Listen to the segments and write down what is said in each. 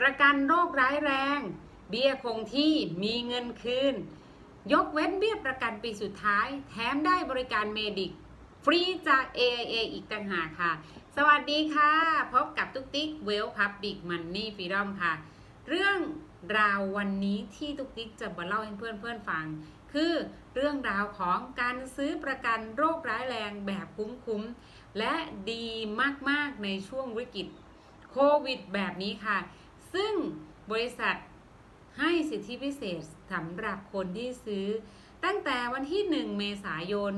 ประกันโรคร้ายแรง เบี้ยคงที่มีเงินคืน ยกเว้นเบี้ยประกันปีสุดท้าย แถมได้บริการเมดิกฟรีจาก AIA อีกต่างหากค่ะ สวัสดีค่ะ พบกับตุ๊กติ๊กเวลพับบิกมันนี่ฟรีดอมค่ะ เรื่องราววันนี้ที่ตุ๊กติ๊กจะมาเล่าให้เพื่อนๆฟัง คือเรื่องราวของการซื้อประกันโรคร้ายแรงแบบคุ้มๆและดีมากๆในช่วงวิกฤตโควิดแบบนี้ค่ะ ซึ่งบริษัทให้สิทธิพิเศษสำหรับคนที่ซื้อ ตั้งแต่วันที่ 1 เมษายน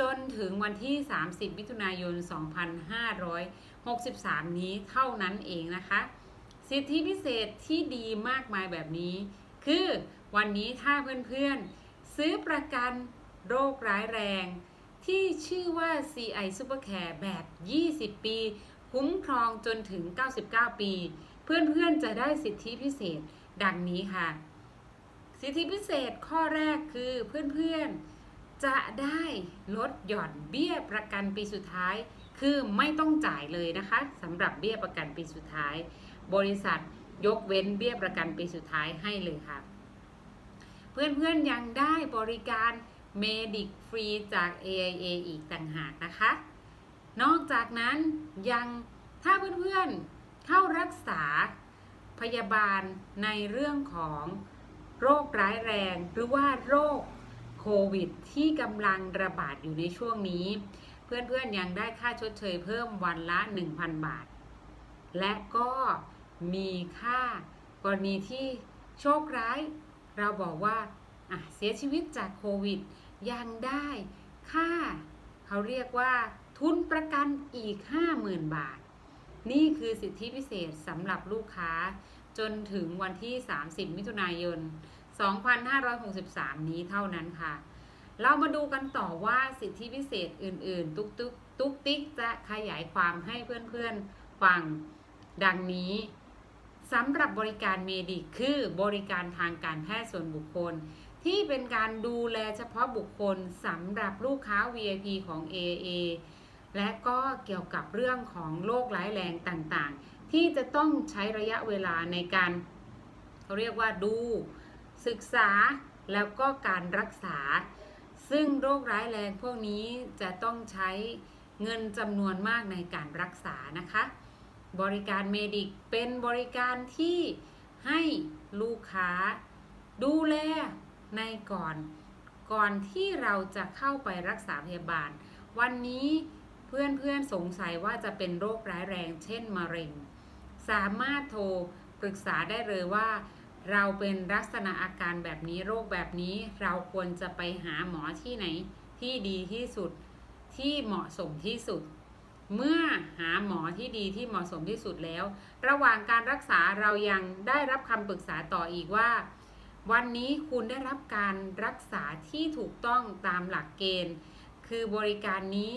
จนถึงวันที่ 30 มิถุนายน 2563 นี้เท่านั้นเองนะคะ สิทธิพิเศษที่ดีมากมายแบบนี้ คือวันนี้ถ้าเพื่อนๆ ซื้อประกันโรคร้ายแรง ที่ชื่อว่า CI Supercare แบบ 20 ปี คุ้มครองจนถึง 99 ปี เพื่อนๆจะได้สิทธิพิเศษดังนี้ค่ะ สิทธิพิเศษข้อแรกคือเพื่อนๆจะได้ลดหย่อนเบี้ยประกันปีสุดท้าย คือไม่ต้องจ่ายเลยนะคะสำหรับเบี้ยประกันปีสุดท้าย บริษัทยกเว้นเบี้ยประกันปีสุดท้ายให้เลยค่ะ เพื่อนๆยังได้บริการเมดิกฟรีจาก AIA อีกต่างหากนะคะ นอกจากนั้นยังถ้าเพื่อนๆเข้ารักษาพยาบาลในเรื่องของโรคร้ายแรง หรือว่าโรคโควิด ที่กำลังระบาดอยู่ในช่วงนี้ เพื่อนๆยังได้ค่าชดเชยเพิ่มวันละ 1,000 บาท และก็มีค่ากรณีที่โชคร้าย เราบอกว่าเสียชีวิตจากโควิด ยังได้ค่า เขาเรียกว่า ทุนประกันอีก 50,000 บาท นี่คือสิทธิพิเศษสำหรับลูกค้าจนถึงวันที่ 30 มิถุนายน 2563 นี้เท่านั้นค่ะ เรามาดูกันต่อว่าสิทธิพิเศษอื่น ๆ ตุ๊กตุ๊กตุ๊กติ๊กจะขยายความให้เพื่อน ๆ ฟังดังนี้สำหรับบริการเมดิกคือบริการทางการแพทย์ส่วนบุคคล ที่เป็นการดูแลเฉพาะบุคคลสำหรับลูกค้า VIP ของ A.A และก็เกี่ยวกับเรื่องของโรคร้ายแรงต่างๆ ที่จะต้องใช้ระยะเวลาในการเขาเรียกว่าดู ศึกษาแล้วก็การรักษา ซึ่งโรคร้ายแรงพวกนี้จะต้องใช้เงินจำนวนมากในการรักษานะคะ บริการเมดิกเป็นบริการที่ให้ลูกค้าดูแลในก่อน ก่อนที่เราจะเข้าไปรักษาพยาบาล วันนี้ เพื่อนๆสงสัยว่าจะเป็นโรคร้ายแรงเช่นมะเร็ง สามารถโทรปรึกษาได้เลยว่า เราเป็นลักษณะอาการแบบนี้โรคแบบนี้เราควรจะไปหาหมอที่ไหนที่ดีที่สุดที่เหมาะสมที่สุด เมื่อหาหมอที่ดีที่เหมาะสมที่สุดแล้ว ระหว่างการรักษาเรายังได้รับคำปรึกษาต่ออีกว่า วันนี้คุณได้รับการรักษาที่ถูกต้องตามหลักเกณฑ์ คือบริการนี้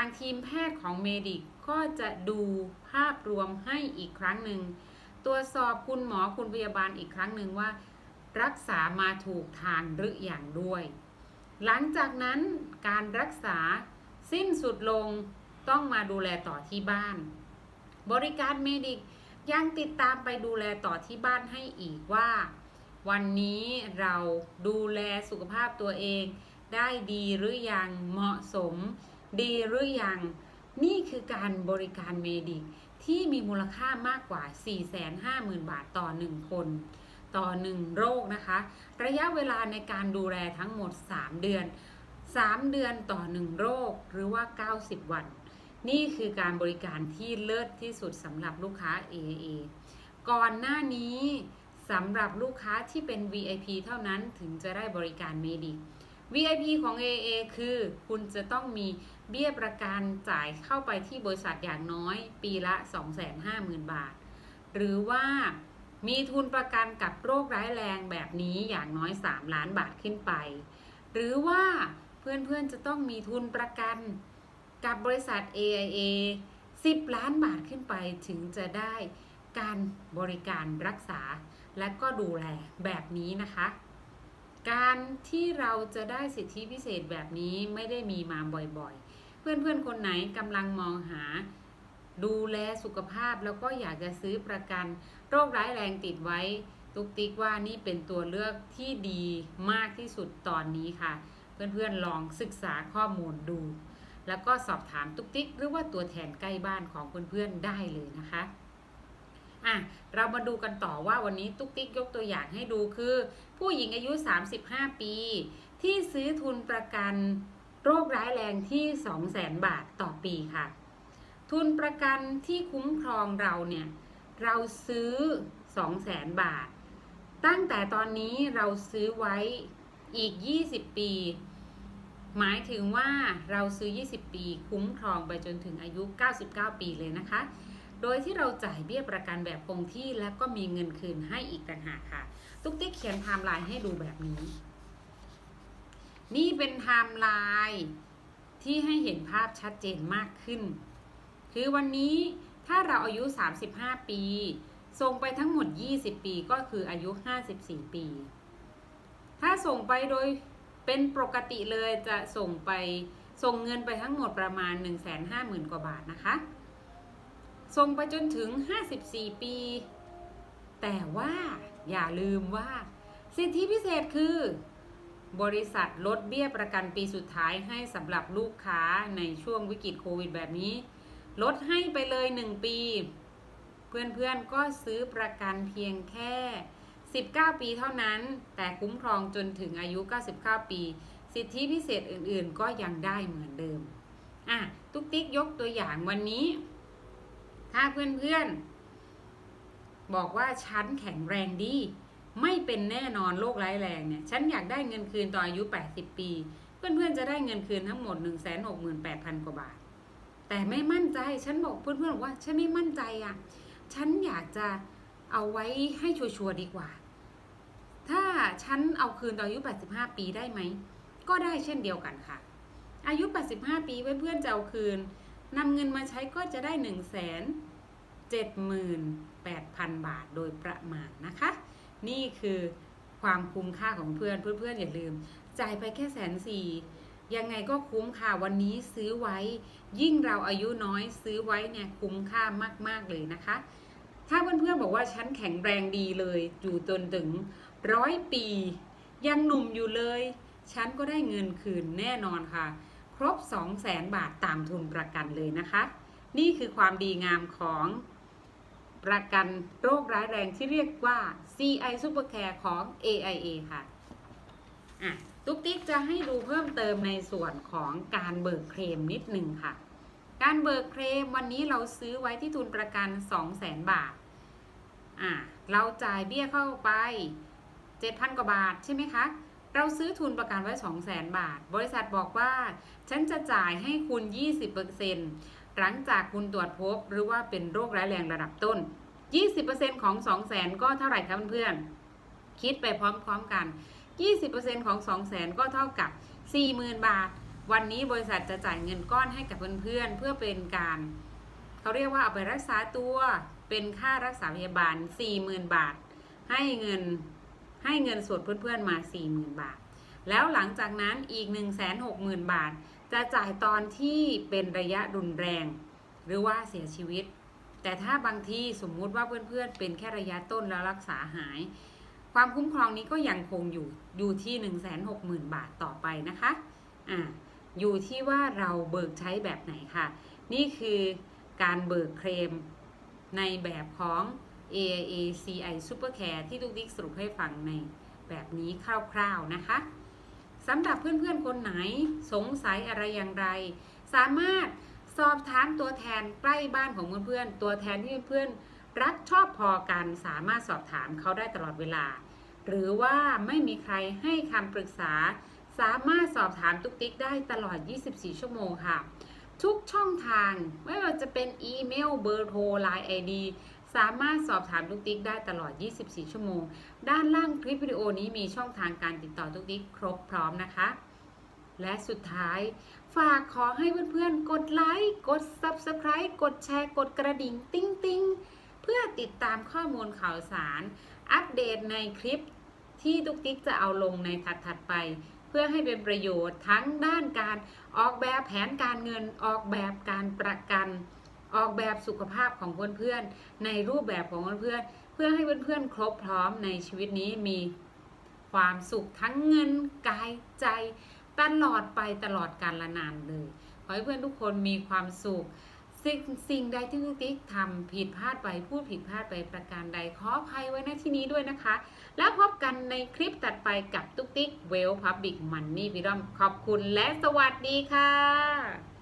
างทีมแพทย์ของเมดิกก็จะดูภาพรวมให้อีกครั้งหนึ่ง ตรวจสอบคุณหมอคุณพยาบาลอีกครั้งหนึ่งว่า รักษามาถูกทางหรืออย่างด้วย หลังจากนั้นการรักษาสิ้นสุดลงต้องมาดูแลต่อที่บ้าน บริการเมดิกยังติดตามไปดูแลต่อที่บ้านให้อีกว่า วันนี้เราดูแลสุขภาพตัวเองได้ดีหรือยังเหมาะสม ดีหรือยัง นี่คือการบริการเมดิกที่มีมูลค่ามากกว่า 450,000 บาทต่อ 1 คน ต่อ 1 โรคนะคะ ระยะเวลาในการดูแลทั้งหมด 3 เดือน 3 เดือนต่อ 1 โรคหรือว่า 90 วัน นี่คือการบริการที่เลิศที่สุดสำหรับลูกค้า AAA ก่อนหน้านี้สำหรับลูกค้าที่เป็น VIP เท่านั้นถึงจะได้บริการเมดิก VIP ของ AA คือคุณจะต้องมีเบี้ยประกันจ่ายเข้าไปที่บริษัทอย่างน้อยปีละ 250,000 บาท หรือว่ามีทุนประกันกับโรคร้ายแรงแบบนี้อย่างน้อย 3 ล้านบาทขึ้นไป หรือว่าเพื่อนๆจะต้องมีทุนประกันกับบริษัท AIA 10 ล้านบาทขึ้นไปถึงจะได้การบริการรักษาและก็ดูแลแบบนี้นะคะ การที่เราจะได้สิทธิพิเศษแบบนี้ไม่ได้มีมาบ่อยๆ เพื่อนๆ คนไหนกำลังมองหา ดูแลสุขภาพแล้วก็อยากจะซื้อประกัน โรคร้ายแรงติดไว้ ตุกติ๊กว่านี่เป็นตัวเลือกที่ดีมากที่สุดตอนนี้ค่ะ เพื่อนๆลองศึกษาข้อมูลดู แล้วก็สอบถามตุกติ๊กหรือว่าตัวแทนใกล้บ้านของเพื่อนๆได้เลยนะคะ อะเรามาดูกันต่อว่าวันนี้ตุ๊กติ๊กยกตัวอย่างให้ดูคือ ผู้หญิงอายุ 35 ปี ที่ซื้อทุนประกันโรคร้ายแรงที่ 200,000 บาทต่อปีค่ะ ทุนประกันที่คุ้มครองเราเนี่ย เราซื้อ 200,000 บาท ตั้งแต่ตอนนี้เราซื้อไว้อีก 20 ปี หมายถึงว่าเราซื้อ 20 ปี คุ้มครองไปจนถึงอายุ 99 ปีเลยนะคะ โดยที่เราจ่ายเบี้ยประกันแบบคงที่และก็มีเงินคืนให้อีกต่างหากค่ะ ตุ๊กติ๊กเขียนไทม์ไลน์ให้ดูแบบนี้ นี่เป็นไทม์ไลน์ที่ให้เห็นภาพชัดเจนมากขึ้น คือวันนี้ถ้าเราอายุ 35 ปี ส่งไปทั้งหมด 20 ปีก็คืออายุ 54 ปี ถ้าส่งไปโดยเป็นปกติเลยจะส่งไปส่งเงินไปทั้งหมดประมาณ 150,000 กว่าบาทนะคะ ส่งไปจนถึง 54 ปี แต่ว่าอย่าลืมว่า สิทธิพิเศษคือ บริษัทลดเบี้ยประกันปีสุดท้ายให้สำหรับลูกค้าในช่วงวิกฤตโควิดแบบนี้ ลดให้ไปเลย 1 ปี เพื่อนๆก็ซื้อประกันเพียงแค่ 19 ปีเท่านั้น แต่คุ้มครองจนถึงอายุ 99 ปี สิทธิพิเศษอื่นๆ ก็ยังได้เหมือนเดิม อะ ตุ๊กติ๊กยกตัวอย่างวันนี้ ถ้าเพื่อนๆ บอกว่าฉันแข็งแรงดี ไม่เป็นแน่นอนโรคร้ายแรงเนี่ย ฉันอยากได้เงินคืนตอนอายุ 80 ปี เพื่อนๆ จะได้เงินคืนทั้งหมด 168,000 กว่าบาท แต่ไม่มั่นใจ ฉันบอกเพื่อนๆบอกว่าฉันไม่มั่นใจอะ ฉันอยากจะเอาไว้ให้ชัวร์ๆดีกว่า ถ้าฉันเอาคืนตอนอายุ 85 ปีได้ไหม ก็ได้เช่นเดียวกันค่ะ อายุ 85 ปีเพื่อนๆ จะเอาคืน นำเงินมาใช้ก็จะได้ 1 7 8 0 0 0 บาทโดยประมาณนะคะ นี่คือความคุ้มค่าของเพื่อนเพื่อนๆอย่าลืม จ่ายไปแค่แสนสี่ยังไงก็คุ้มค่ะวันนี้ซื้อไว้ ยิ่งเราอายุน้อยซื้อไว้เนี่ยคุ้มค่ามากๆเลยนะคะ ถ้าเพื่อนๆบอกว่าฉันแข็งแรงดีเลยอยู่จนถึงร้อยปี ยังหนุ่มอยู่เลย ฉันก็ได้เงินคืนแน่นอนค่ะ ครบ 2 0 0แสนบาทตามทุนประกันเลยนะคะ นี่คือความดีงามของประกันโรคร้ายแรงที่เรียกว่า CI Supercare ของ AIA ค่ะอะตุ๊กติ๊กจะให้ดูเพิ่มเติมในส่วนของการเบิกเคลมนิดหนึ่งค่ะ การเบิกเคลมวันนี้เราซื้อไว้ที่ทุนประกัน 2 0 0 0 0 0 บาทอะเราจ่ายเบี้ยเข้าไป 7,000 กว่าบาทใช่ไหมคะ เราซื้อทุนประกันไว้ 2 0 0 0 0 0 บาท บริษัทบอกว่า ฉันจะจ่ายให้คุณ 20%หลังจากคุณตรวจพบหรือว่าเป็นโรคร้ายแรงระดับต้น 20%ของ 2 0 0 0 0 0 ก็เท่าไหร่คะเพื่อนๆ คิดไปพร้อมๆกัน 20%ของ 2 0 0 0 0 0 ก็เท่ากับ 40,000 บาท วันนี้บริษัทจะจ่ายเงินก้อนให้กับเพื่อนๆ เพื่อเป็นการเขาเรียกว่าเอาไปรักษาตัว เป็นค่ารักษาพยาบาล 40,000 บาท ให้เงิน ให้เงินสดเพื่อนๆมา 40,000 บาท แล้วหลังจากนั้นอีก 160,000 บาท จะจ่ายตอนที่เป็นระยะรุนแรง หรือว่าเสียชีวิต แต่ถ้าบางทีสมมุติว่าเพื่อนๆ เป็นแค่ระยะต้นแล้วรักษาหาย ความคุ้มครองนี้ก็ยังคงอยู่อยู่ที่ 160,000 บาทต่อไปนะคะอ่าอยู่ที่ว่าเราเบิกใช้แบบไหนค่ะ นี่คือการเบิกเคลมในแบบของ A A C I Supercare ที่ทุกดิกสรุปให้ฟังในแบบนี้คร่าวๆนะคะสำหรับเพื่อนๆคนไหนสงสัยอะไรอย่างไร สามารถสอบถามตัวแทนใกล้บ้านของเพื่อนๆตัวแทนที่เพื่อนๆรักชอบพอกันสามารถสอบถามเขาได้ตลอดเวลา หรือว่าไม่มีใครให้คำปรึกษา สามารถสอบถามตุกติ๊กได้ตลอด 24 ชั่วโมงค่ะ ทุกช่องทางไม่ว่าจะเป็นอีเมลเบอร์โทรไลน์ไอดี สามารถสอบถามตุกติ๊กได้ตลอด 24 ชั่วโมง ด้านล่างคลิปวิดีโอนี้มีช่องทางการติดต่อตุกติ๊กครบพร้อมนะคะ และสุดท้าย ฝากขอให้เพื่อนๆ กดไลค์ กด Subscribe กดแชร์ กดกระดิ่ง ติ้งติ้งเพื่อติดตามข้อมูลข่าวสาร อัปเดตในคลิปที่ตุกติ๊กจะเอาลงในถัดๆไป เพื่อให้เป็นประโยชน์ทั้งด้านการออกแบบแผนการเงินออกแบบการประกัน ออกแบบสุขภาพของเพื่อนๆในรูปแบบของเพื่อนๆเพื่อให้เพื่อนๆครบพร้อมในชีวิตนี้มีความสุขทั้งเงินกายใจตลอดไปตลอดกาลนานเลย ขอให้เพื่อนทุกคนมีความสุข สิ่งสิ่งใดที่ลูกติ๊กทำผิดพลาดไปพูดผิดพลาดไปประการใดขออภัยไว้ณที่นี้ด้วยนะคะ แล้วพบกันในคลิปตัดไปกับตุ๊กติ๊กเวลพับบิกมันนี่พี่ร่อมขอบคุณและสวัสดีค่ะ